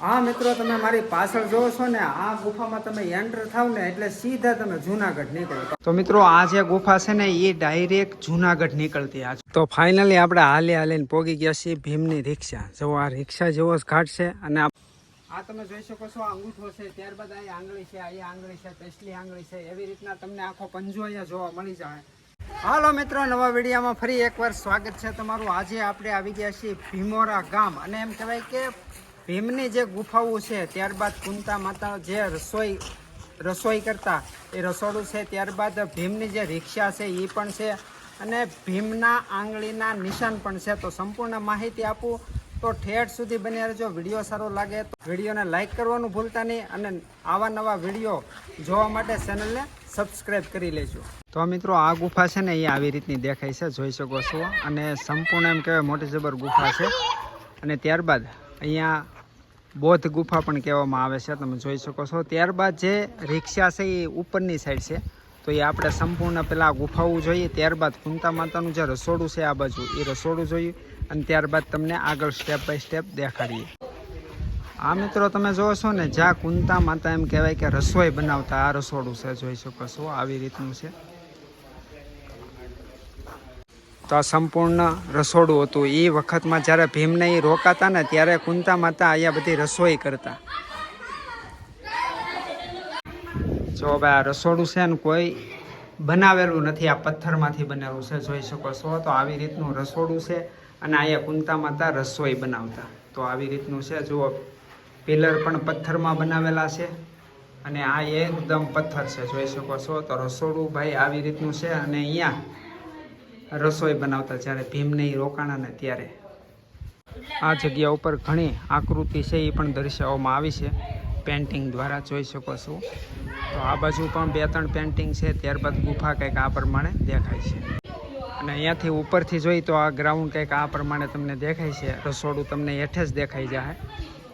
હા મિત્રો તમે મારી પાછળ જોવો છો ને, આ ગુફામાં તમે એન્ટર થાવ ને, એટલે સીધા તમે જુનાગઢ નીકળો. તો મિત્રો, આ જે ગુફા છે ને, એ ડાયરેક્ટ જુનાગઢ નીકળતી આ તો ફાઇનલી આપણે હાલે હાલીને પોગી ગયા છીએ ભીમની રિક્ષા. જો આ રિક્ષા જેવો જ ઘાટ છે અને આ આ તમે જોઈ શકો છો, આ અંગૂઠો છે, ત્યારબાદ અહીં આંગળી છે, આ આંગળી છે પેસલી આંગળી છે, એવી રીતના તમને આખો પંજો અહીંયા જોવા મળી જાય. હાલો મિત્રો, નવા વિડીયોમાં ફરી એકવાર સ્વાગત છે તમારું. આજે આપણે આવી ગયા છીએ ભીમોરા ગામ. અને એમ કહેવાય કે ભીમની જે ગુફાઓ છે, ત્યારબાદ કુંતા માતા જે રસોઈ રસોઈ કરતા, એ રસોડું છે, ત્યારબાદ ભીમની જે રિક્ષા છે એ પણ છે અને ભીમના આંગળીના નિશાન પણ છે. તો સંપૂર્ણ માહિતી આપું. તો ઠેઠ સુધી બન્યા રહેજો. વીડિયો સારો લાગે તો વિડીયોને લાઇક કરવાનું ભૂલતા નહીં અને આવા નવા વીડિયો જોવા માટે ચેનલને સબસ્ક્રાઈબ કરી લેજો. તો મિત્રો, આ ગુફા છે ને, એ આવી રીતની દેખાય છે. જોઈ શકો છો. અને સંપૂર્ણ એમ કહેવાય મોટી જબર ગુફા છે. અને ત્યારબાદ અહીંયા બૌદ્ધ ગુફા પણ કહેવામાં આવે છે, તમે જોઈ શકો છો. ત્યારબાદ જે રિક્ષા છે એ ઉપરની સાઈડ છે, તો એ આપણે સંપૂર્ણ પહેલાં ગુફાઓ જોઈએ. ત્યારબાદ કુંતા માતાનું જે રસોડું છે આ બાજુ, એ રસોડું જોયું અને ત્યારબાદ તમને આગળ સ્ટેપ બાય સ્ટેપ દેખાડીએ. આ મિત્રો, તમે જોવો છો ને, જ્યાં કુંતા માતા એમ કહેવાય કે રસોઈ બનાવતા આ રસોડું છે, જોઈ શકો છો. આવી રીતનું છે. તો આ સંપૂર્ણ રસોડું હતું. એ વખતમાં જ્યારે ભીમને એ રોકાતા ને ત્યારે કુંતા માતા અહીંયા બધી રસોઈ કરતા. જો ભાઈ આ રસોડું છે ને કોઈ બનાવેલું નથી, આ પથ્થરમાંથી બનેલું છે, જોઈ શકો છો. તો આવી રીતનું રસોડું છે અને અહીંયા કુંતા માતા રસોઈ બનાવતા. તો આવી રીતનું છે. જુઓ, પિલર પણ પથ્થરમાં બનાવેલા છે અને આ એકદમ પથ્થર છે, જોઈ શકો છો. તો રસોડું ભાઈ આવી રીતનું છે અને અહીંયા રસોઈ બનાવતા જ્યારે ભીમને એ રોકાણા ને ત્યારે. આ જગ્યા ઉપર ઘણી આકૃતિ છે, એ પણ દર્શાવવામાં આવી છે. પેન્ટિંગ દ્વારા જોઈ શકો છો. તો આ બાજુ પણ બે ત્રણ પેન્ટિંગ છે, ત્યારબાદ ગુફા કંઈક આ પ્રમાણે દેખાય છે. અને અહીંયાથી ઉપરથી જોઈ તો આ ગ્રાઉન્ડ કંઈક આ પ્રમાણે તમને દેખાય છે. રસોડું તમને હેઠે જ દેખાઈ જાય.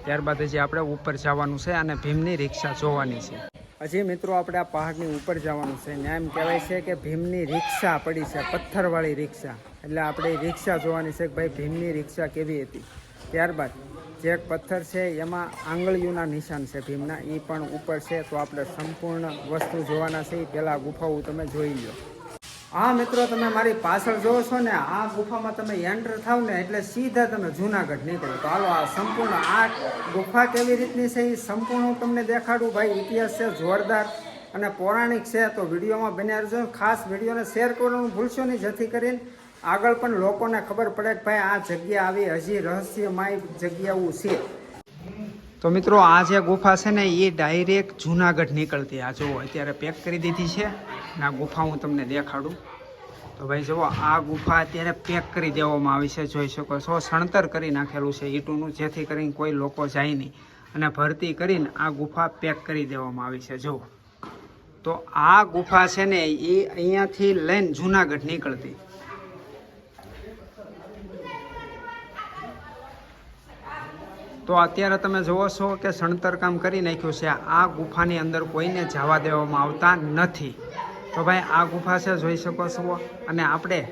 ત્યારબાદ હજી આપણે ઉપર જવાનું છે અને ભીમની રિક્ષા જોવાની છે. હજી મિત્રો આપણે આ પહાડની ઉપર જવાનું છે ને એમ કહેવાય છે કે ભીમની રિક્ષા પડી છે, પથ્થરવાળી રિક્ષા. એટલે આપણે રિક્ષા જોવાની છે કે ભાઈ ભીમની રિક્ષા કેવી હતી. ત્યારબાદ જે એક પથ્થર છે એમાં આંગળીઓના નિશાન છે ભીમના એ પણ ઉપર છે. તો આપણે સંપૂર્ણ વસ્તુ જોવાના છે. એ પહેલાં ગુફાઓ તમે જોઈ લો હા મિત્રો, તમે મારી પાછળ જોવો છો ને, આ ગુફામાં તમે એન્ટર થાવ ને, એટલે સીધા તમે જુનાગઢ નીકળો. તો હાલો, આ સંપૂર્ણ આ ગુફા કેવી રીતની છે એ સંપૂર્ણ હું તમને દેખાડું. ભાઈ, ઇતિહાસ છે જોરદાર અને પૌરાણિક છે, તો વિડીયોમાં બન્યા રહેજો. ખાસ વિડીયોને શેર કરવાનું ભૂલશો નહીં, જેથી કરીને આગળ પણ લોકોને ખબર પડે કે ભાઈ, આ જગ્યા આવી હજી રહસ્યમય જગ્યાઓ છે. તો મિત્રો, આ જે ગુફા છે ને એ ડાયરેક્ટ જુનાગઢ નીકળતી. આ જુઓ, અત્યારે પેક કરી દીધી છે. આ ગુફા હું તમને દેખાડું. તો ભાઈ જુઓ, આ ગુફા અત્યારે પેક કરી દેવામાં આવી છે, જોઈ શકો છો. સણતર કરી નાખેલું છે ઈટુનું, જેથી કરીને કોઈ લોકો જાય નહીં. અને ભરતી કરીને આ ગુફા પેક કરી દેવામાં આવી છે. જુઓ. તો આ ગુફા છે ને, એ અહીંયાથી લઈને જુનાગઢ નીકળતી. તો અત્યારે તમે જુઓ છો કે સણતર કામ કરી નાખ્યું છે. આ ગુફાની અંદર કોઈને જવા દેવામાં આવતા નથી. તો ભાઈ, આ ગુફા છે, જોઈ શકો છો. અને આપણે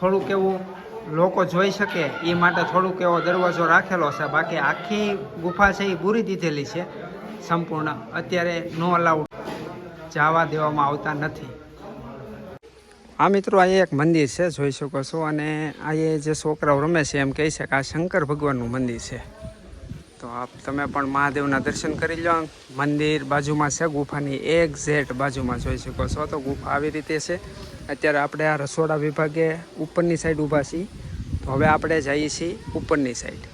થોડુંક એવું લોકો જોઈ શકે, એ માટે થોડુંક એવો દરવાજો રાખેલો છે. બાકી આખી ગુફા છે, એ પૂરી દીધેલી છે, સંપૂર્ણ. અત્યારે નો અલાઉડ જવા દેવામાં આવતા નથી. આ મિત્રો, આ એક મંદિર છે, જોઈ શકો છો. અને આ એ જે છોકરાઓ રમે છે, એમ કહી શકે આ શંકર ભગવાનનું મંદિર છે. તો આપ તમે પણ મહાદેવના દર્શન કરી લો મંદિર બાજુમાં છે, ગુફાની એક્ઝેક્ટ બાજુમાં જોઈ શકો છો. તો ગુફા આવી રીતે છે. અત્યારે આપણે આ રસોડા વિભાગે ઉપરની સાઈડ ઊભા છીએ. તો હવે આપણે જઈએ છીએ ઉપરની સાઈડ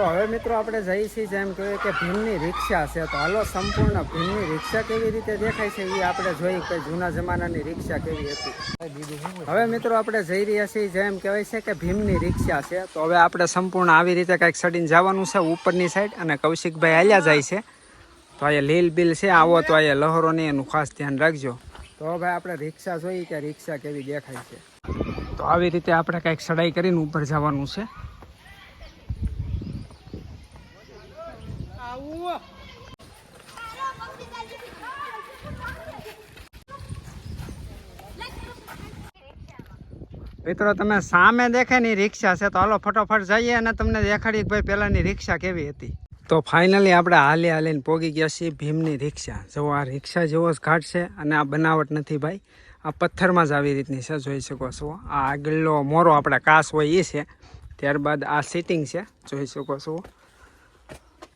તો હવે મિત્રો આપણે જઈએ છીએ જેમ કહેવાય કે ભીમની રિક્ષા છે. તો હાલો, સંપૂર્ણ ભીમની રિક્ષા કેવી રીતે દેખાય છે એ આપણે જોઈએ કે જૂના જમાનાની રિક્ષા કેવી હતી. હવે મિત્રો આપણે જઈ રહ્યા છીએ જેમ કહેવાય છે કે ભીમની રિક્ષા છે. તો હવે આપણે સંપૂર્ણ આવી રીતે કંઈક સડીને જવાનું છે ઉપરની સાઈડ અને કૌશિકભાઈ હાલ્યા જાય છે. તો અહીંયા લીલ બિલ છે, આવો તો અહીંયા લહેરોની એનું ખાસ ધ્યાન રાખજો. તો હવે આપણે રિક્ષા જોઈએ કે રિક્ષા કેવી દેખાય છે. તો આવી રીતે આપણે કંઈક સડાઈ કરીને ઉપર જવાનું છે. મિત્રો, તમે સામે દેખે ની રિક્ષા છે, તો હાલો ફટોફટ જઈએ અને તમને દેખાડી ભાઈ પહેલાંની રિક્ષા કેવી હતી. તો ફાઇનલી આપણે હાલે હાલીને પોગી ગયા છીએ ભીમની રિક્ષા. જો આ રિક્ષા જેવો જ ઘાટ છે અને આ બનાવટ નથી ભાઈ. આ પથ્થરમાં જ આવી રીતની છે, જોઈ શકો છો. આ આગળનો મોરો આપણે કાસ હોય એ છે. ત્યારબાદ આ સિટિંગ છે, જોઈ શકો છો.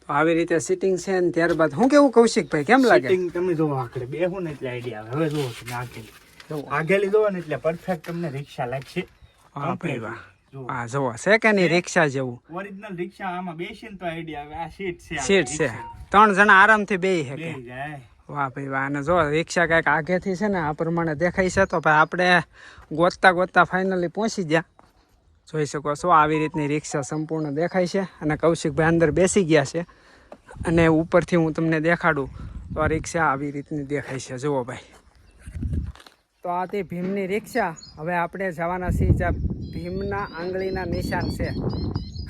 આવી રીતે સિટિંગ છે ને ત્યારબાદ હું કેવું કૌશિકભાઈ, કેમ લાગે? તમે જોવો આખરે બેહો ને એટલે આઈડિયા હવે જોવો તમે જોવો. આગેલી ને એટલે પરફેક્ટ તમને રિક્ષા લાગશે. ભાઈ વાહ. જુઓ હા જોવો છે કે નહીં રિક્ષા જેવું? ઓરિજિનલ રિક્ષા આમાં બેસીને તો આઈડિયા આવે. આ સીટ છે સીટ છે. ત્રણ જણા આરામથી બેસી શકે. જાય. વાહ ભાઈ વાહ. અને જો રિક્ષા કાંઈક આગેથી છે ને આ પ્રમાણે દેખાય છે તો ભાઈ આપણે ગોતતા ગોતતા ફાઇનલી પહોંચી ગયા. જોઈ શકો છો આવી રીતની રિક્ષા સંપૂર્ણ દેખાય છે. અને કૌશિકભાઈ અંદર બેસી ગયા છે. અને ઉપરથી હું તમને દેખાડું તો આ રિક્ષા આવી રીતની દેખાય છે. જુઓ ભાઈ. તો આ તે ભીમની રિક્ષા. હવે આપણે જવાના છીએ જ્યાં ભીમના આંગળીના નિશાન છે.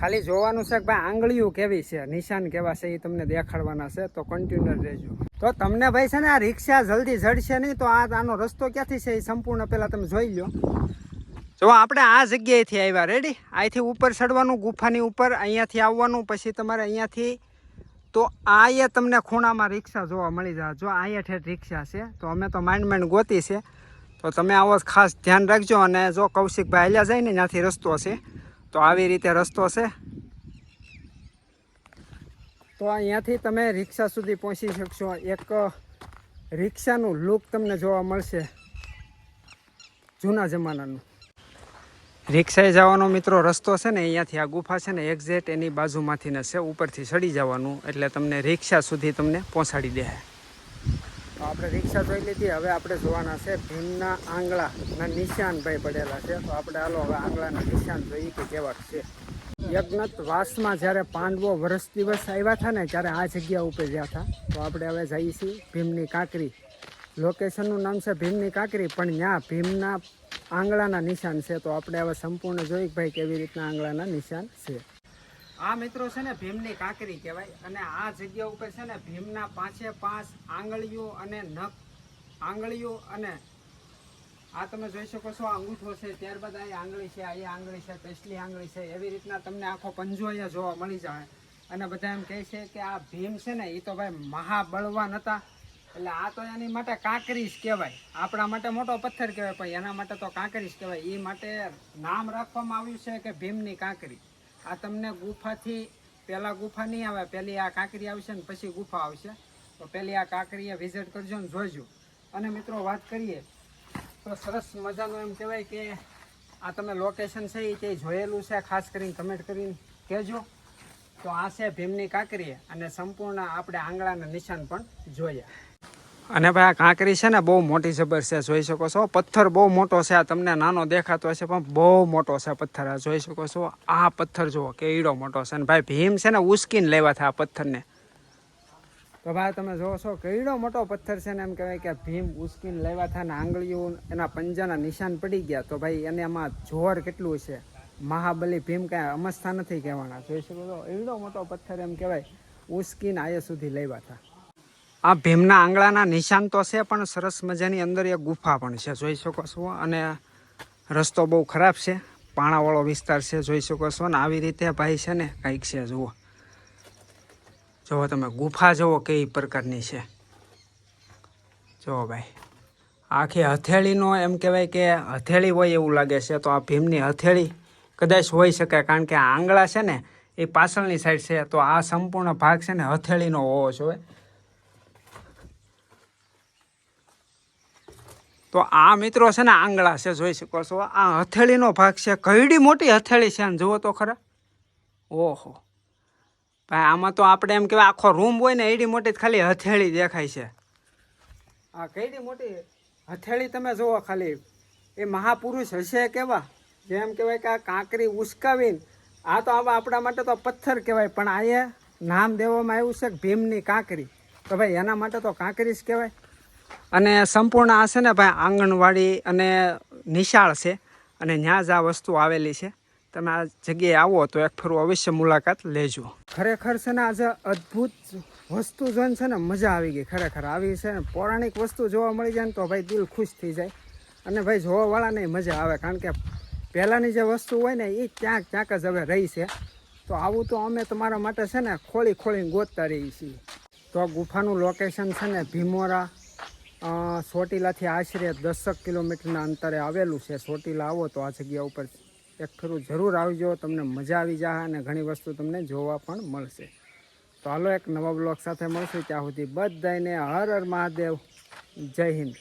ખાલી જોવાનું છે કે ભાઈ આંગળીઓ કેવી છે? નિશાન કેવા છે એ તમને દેખાડવાના છે. તો કન્ટિન્યુ રહેજો. તો તમને ભાઈ છે ને આ રિક્ષા જલ્દી જડશે નહીં તો આ આનો રસ્તો ક્યાંથી છે એ સંપૂર્ણ પહેલાં તમે જોઈ લો. જો આપણે આ જગ્યાએથી આવ્યા. રેડી અહીંથી ઉપર ચડવાનું, ગુફાની ઉપર, અહીંયાથી આવવાનું, પછી તમારે અહીંયાથી તો અહીંયા તમને ખૂણામાં રિક્ષા જોવા મળી જાય. જો અહીંયા ઠેઠ રિક્ષા છે, તો અમે તો માંડ માંડ ગોતી છે. તો તમે આવો ખાસ ધ્યાન રાખજો અને જો કૌશિકભાઈ હાલ્યા જાય ને ત્યાંથી રસ્તો છે તો આવી રીતે રસ્તો છે તો અહીંયાથી તમે રિક્ષા સુધી પહોંચી શકશો. એક રિક્ષાનું લુક તમને જોવા મળશે જૂના જમાનાનું. રિક્ષાએ જવાનો મિત્રો રસ્તો છે ને, અહીંયાથી આ ગુફા છે ને એક્ઝેક્ટ એની બાજુમાંથી ને છે, ઉપરથી ચડી જવાનું. એટલે તમને રિક્ષા સુધી તમને પહોંચાડી દે. આપણે રિક્ષા જોઈ લીધી, હવે આપણે જોવાના છે ભીમના આંગળાના નિશાન ભાઈ પડેલા છે. તો આપણે હાલો હવે આંગળાના નિશાન જોઈએ કે કેવા છે. યજ્ઞત વાસમાં જ્યારે પાંડવો વર્ષ દિવસ આવ્યા હતા ને, ત્યારે આ જગ્યા ઉપર ગયા હતા. તો આપણે હવે જઈએ છીએ ભીમની કાંકરી. લોકેશનનું નામ છે ભીમની કાંકરી, પણ ત્યાં ભીમના આંગળાના નિશાન છે. તો આપણે હવે સંપૂર્ણ જોઈ ભાઈ કેવી રીતના આંગળાના નિશાન છે. આ મિત્રો છે ને ભીમની કાંકરી કહેવાય અને આ જગ્યા ઉપર છે ને ભીમના પાંચે પાંચ આંગળીઓ અને નખ આંગળીઓ અને આ તમે જોઈ શકો છો આ અંગૂઠો છે, ત્યારબાદ આ આંગળી છે, આ આંગળી છે પેસલી આંગળી છે, એવી રીતના તમને આખો પંજો અહીંયા જોવા મળી જાય. અને બધા એમ કહે છે કે આ ભીમ છે ને એ તો ભાઈ મહાબળવાન હતા. એટલે આ તો એની માટે કાંકરી જ કહેવાય. આપણા માટે મોટો પથ્થર કહેવાય, પણ એના માટે તો કાંકરી જ કહેવાય. એ માટે નામ રાખવામાં આવ્યું છે કે ભીમની કાંકરી. આ તમને ગુફાથી પહેલાં ગુફા નહીં આવે પહેલી આ કાંકરી આવશે ને પછી ગુફા આવશે. તો પહેલી આ કાંકરીએ વિઝિટ કરજો ને જોજો. અને મિત્રો વાત કરીએ, તો સરસ મજાનું એમ કહેવાય કે આ તમે લોકેશન છે એ તે જોયેલું છે? ખાસ કરીને કમેન્ટ કરીને કહેજો. તો આ છે ભીમની કાંકરી અને સંપૂર્ણ આપણે આંગળાના નિશાન પણ જોયા. અને ભાઈ આ કાંકરી છે ને બહુ મોટી જબર છે, જોઈ શકો છો. પથ્થર બહુ મોટો છે, આ તમને નાનો દેખાતો હશે, પણ બહુ મોટો છે પથ્થર. આ જોઈ શકો છો, આ પથ્થર જુઓ કે ઈડો મોટો છે. અને ભાઈ ભીમ છે ને ઉસકીને લેવા થાય આ પથ્થરને. તો ભાઈ તમે જોવો છો કેડો મોટો પથ્થર છે ને એમ કહેવાય કે ભીમ ઉસકીને લેવા થાય ને આંગળીઓ એના પંજાના નિશાન પડી ગયા. તો ભાઈ એને એમાં જોર કેટલું છે? મહાબલી ભીમ કાંઈ અમસ્તા નથી કહેવાના. જોઈ શકો છો, એવડો મોટો પથ્થર એમ કહેવાય, ઉસકીને આયા સુધી લેવા હતા આ ભીમના આંગળાના નિશાન તો છે, પણ સરસ મજાની અંદર એક ગુફા પણ છે, જોઈ શકો છો. અને રસ્તો બહુ ખરાબ છે. પાણાવાળો વિસ્તાર છે, જોઈ શકો છો. ને આવી રીતે ભાઈ છે ને, કંઈક છે, જુઓ. જુઓ તમે, ગુફા જુઓ કઈ પ્રકારની છે. જુઓ ભાઈ. આખી હથેળીનો એમ કહેવાય કે હથેળી હોય એવું લાગે છે, તો આ ભીમની હથેળી કદાચ હોઈ શકે કારણ કે આ આંગળા છે ને, એ પાછળની સાઈડ છે, તો આ સંપૂર્ણ ભાગ છે ને, હથેળીનો હોવો જોઈએ. તો આ મિત્રો છે ને આંગળા છે, જોઈ શકો છો. આ હથેળીનો ભાગ છે. ઘરડી મોટી હથેળી છે ને, જુઓ તો ખરા. ઓહો. ભાઈ આમાં તો આપણે એમ કહેવાય આખો રૂમ હોય ને, એડી મોટી ખાલી હથેળી દેખાય છે. આ કઈડી મોટી હથેળી તમે જુઓ ખાલી. એ મહાપુરુષ હશે કેવા? જેમ કહેવાય કે આ કાંકરી ઉસકાવીને, આ તો આવા આપણા માટે તો પથ્થર કહેવાય, પણ આ નામ દેવામાં આવ્યું છે ભીમની કાંકરી. તો ભાઈ, એના માટે તો કાંકરી જ કહેવાય. અને સંપૂર્ણ આ છે ને ભાઈ આંગણવાડી અને નિશાળ છે અને ત્યાં જ આ વસ્તુ આવેલી છે. તમે આ જગ્યાએ આવો તો એક ફરું અવશ્ય મુલાકાત લેજો. ખરેખર છે ને આજે અદ્ભુત વસ્તુ જોઈને છે ને મજા આવી ગઈ ખરેખર. આવી છે ને પૌરાણિક વસ્તુ જોવા મળી જાય ને તો ભાઈ દિલ ખુશ થઈ જાય. અને ભાઈ જોવાવાળાને મજા આવે કારણ કે પહેલાંની જે વસ્તુ હોય ને એ ક્યાંક ક્યાંક જ હવે રહી છે. તો આવું તો અમે તમારા માટે છે ને ખોળી ખોળીને ગોતતા રહીએ છીએ. તો ગુફાનું લોકેશન છે ને ભીમોરા અ, ચોટીલાથી આશરે દસક કિલોમીટરના અંતરે આવેલું છે. સોટીલા આવો તો આ જગ્યા ઉપર એક ખરું જરૂર આવજો તમને મજા આવી જાય અને ઘણી વસ્તુ તમને જોવા પણ મળશે. તો હાલો એક નવા બ્લોગ સાથે મળશું. ત્યાં સુધી બધાને હર હર મહાદેવ. જય હિન્દ.